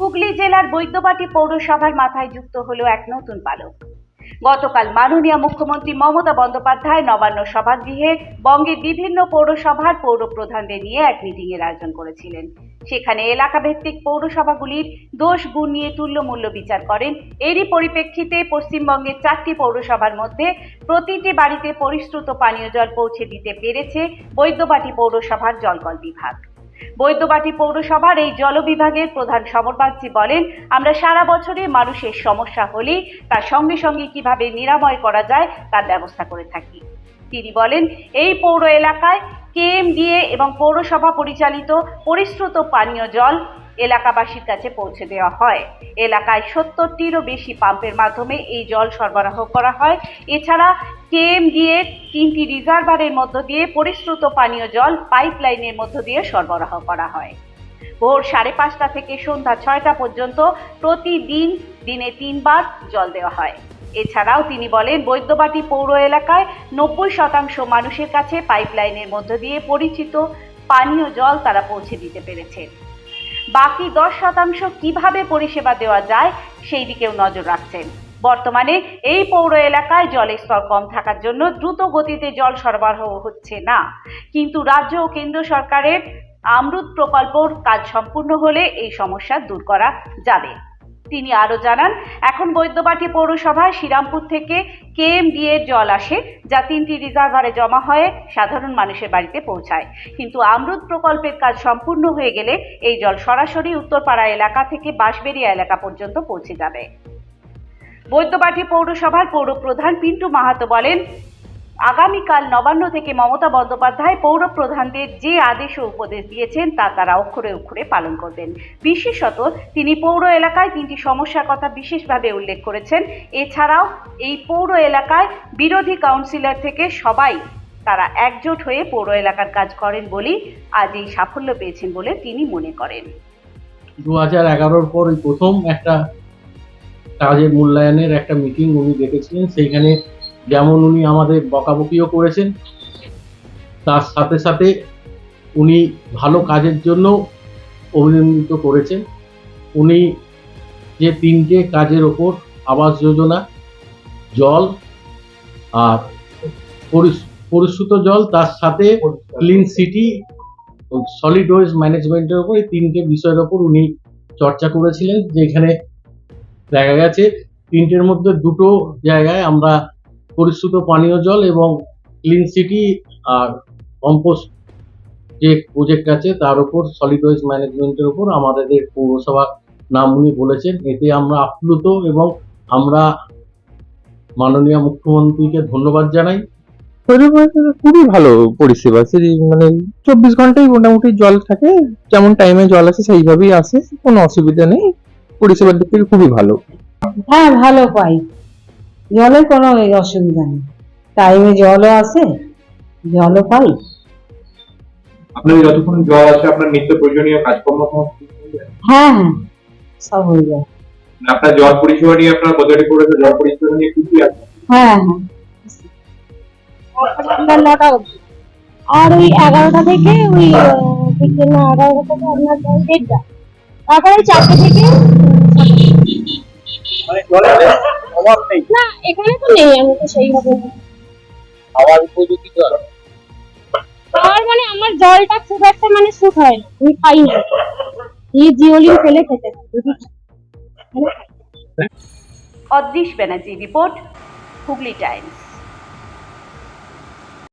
হুগলি জেলার বৈদ্যবাটি পৌরসভার মাথায় যুক্ত হলো এক নতুন পালক। গতকাল মাননীয় মুখ্যমন্ত্রী মমতা বন্দ্যোপাধ্যায় নবান্ন সভাগৃহে বঙ্গের বিভিন্ন পৌরসভার পৌর প্রধানদের নিয়ে এক মিটিংয়ের আয়োজন করেছিলেন। সেখানে এলাকাভিত্তিক পৌরসভাগুলির দোষ গুণ নিয়ে তুল্যমূল্য বিচার করেন। এরই পরিপ্রেক্ষিতে পশ্চিমবঙ্গের চারটি পৌরসভার মধ্যে প্রতিটি বাড়িতে পরিশ্রুত পানীয় জল পৌঁছে দিতে পেরেছে বৈদ্যবাটি পৌরসভার জলকল বিভাগ। বৈদ্যবাটি পৌরসভার এই জল বিভাগের প্রধান সমরপাত্রী বলেন, আমরা সারা বছরে মানুষের সমস্যা হলে তার সঙ্গে সঙ্গে কীভাবে নিরাময় করা যায় তার ব্যবস্থা করে থাকি। তিনি বলেন, এই পৌর এলাকায় কেএমডিএ এবং পৌরসভা পরিচালিত পরিশ্রুত পানীয় জল এলাকাবাসীর কাছে পৌঁছে দেওয়া হয়। এলাকায় সত্তরটিরও বেশি পাম্পের মাধ্যমে এই জল সরবরাহ করা হয়। এছাড়া কেএমডিএ তিনটি রিজার্ভারের মধ্য দিয়ে পরিশ্রুত পানীয় জল পাইপলাইনের মধ্য দিয়ে সরবরাহ করা হয়। ভোর সাড়ে পাঁচটা থেকে সন্ধ্যা ছয়টা পর্যন্ত প্রতিদিন দিনে তিনবার জল দেওয়া হয়। এছাড়াও তিনি বলেন, বৈদ্যবাটি পৌর এলাকায় নব্বই শতাংশ মানুষের কাছে পাইপলাইনের মধ্য দিয়ে পরিচিত পানীয় জল তারা পৌঁছে দিতে পেরেছেন বাকি দশ শতাংশ কীভাবে পরিষেবা দেওয়া যায় সেই দিকেও নজর রাখছেন। বর্তমানে এই পৌর এলাকায় জলের স্তর কম থাকার জন্য দ্রুত গতিতে জল সরবরাহ হচ্ছে না। কিন্তু রাজ্য ও কেন্দ্র সরকারের আমরুত প্রকল্পর কাজ সম্পূর্ণ হলে এই সমস্যা দূর করা যাবে। তিনি আরও জানান, এখন বৈদ্যবাটি পৌরসভায় শ্রীরামপুর থেকে কে কেএমডি এর জল আসে, যা তিনটি রিজার্ভারে জমা হয়ে সাধারণ মানুষের বাড়িতে পৌঁছায়। কিন্তু আমরুদ প্রকল্পের কাজ সম্পূর্ণ হয়ে গেলে এই জল সরাসরি উত্তরপাড়া এলাকা থেকে বাঁশবেড়িয়া এলাকা পর্যন্ত পৌঁছে যাবে। বৈদ্যবাটি পৌরসভার পৌর প্রধান পিন্টু মাহাতো বলেন আগামীকাল নবান্ন থেকে মমতা বন্দ্যোপাধ্যায় পৌর প্রধানদের যে আদেশ ও উপদেশ দিয়েছেন, তা তারা অক্ষরে অক্ষরে পালন করবেন। বিশেষত তিনি পৌর এলাকায় তিনটি সমস্যার কথা বিশেষভাবে উল্লেখ করেছেন। এছাড়াও এই পৌর এলাকায় বিরোধী কাউন্সিলর থেকে সবাই তারা একজোট হয়ে পৌর এলাকার কাজ করেন বলেই আজ এই সাফল্য পেয়েছেন বলে তিনি মনে করেন। দু হাজার এগারোর পর প্রথম একটা কাজের মূল্যায়নের একটা মিটিং উনি ডেকেছিলেন সেইখানে যেমন উনি আমাদের বকাবকিও করেছেন, তার সাথে সাথে উনি ভালো কাজের জন্য অভিনন্দিত করেছেন। উনি যে তিনটে কাজের ওপর আবাস যোজনা, জল আর পরিশ- পরিশ্রুত জল, তার সাথে ক্লিন সিটি সলিড ওয়েস্ট ম্যানেজমেন্টের উপর এই তিনটে বিষয়ের ওপর উনি চর্চা করেছিলেন, যেখানে দেখা গেছে তিনটের মধ্যে দুটো জায়গায় আমরা পরিশ্রুত পানীয় জল এবং ক্লিন সিটি আর কম্পোস্ট যে প্রজেক্ট আছে তার উপর সলিড ওয়েস্ট ম্যানেজমেন্টের উপর আমাদের পৌরসভা নাম উনি বলেছেন এতে আমরা আপ্লুত এবং আমরা মাননীয় মুখ্যমন্ত্রীকে ধন্যবাদ জানাই। খুবই ভালো পরিষেবা সে মানে চব্বিশ ঘন্টাই মোটামুটি জল থাকে যেমন টাইমে জল আসে সেইভাবেই আসে কোনো অসুবিধা নেই পরিষেবার দিক থেকে খুবই ভালো। হ্যাঁ ভালো পাই জলের কোনো অসুবিধা নেই। টাইমে জলও আসে জলও পাই। আপনার যতক্ষণ জল আসে আপনার নিত্য প্রয়োজনীয় কাজকর্ম হয়ে? হ্যাঁ সব হয়ে যায়। মানে আপনার জল পরিষেবা নিয়ে আপনার কতটি করেছে জল পরিষেবা নিয়ে কি কি আছে? হ্যাঁ হ্যাঁ। নটা অবধি। আর ওই এগারোটা থেকে ওই বিকেল না এগারোটা থেকে আপনার প্রায় দেড়টা। তারপরে চারটে থেকে না এখানে তো নেই আমি তো সেইভাবে খাওয়ার উপযোগী জল? আর মানে আমার জলটা খুব একটা মানে স্যুট হয় না আমি খাই না। এই জিওলিন ফেলে খেতে। Adrish Banerjee report Hooghly times.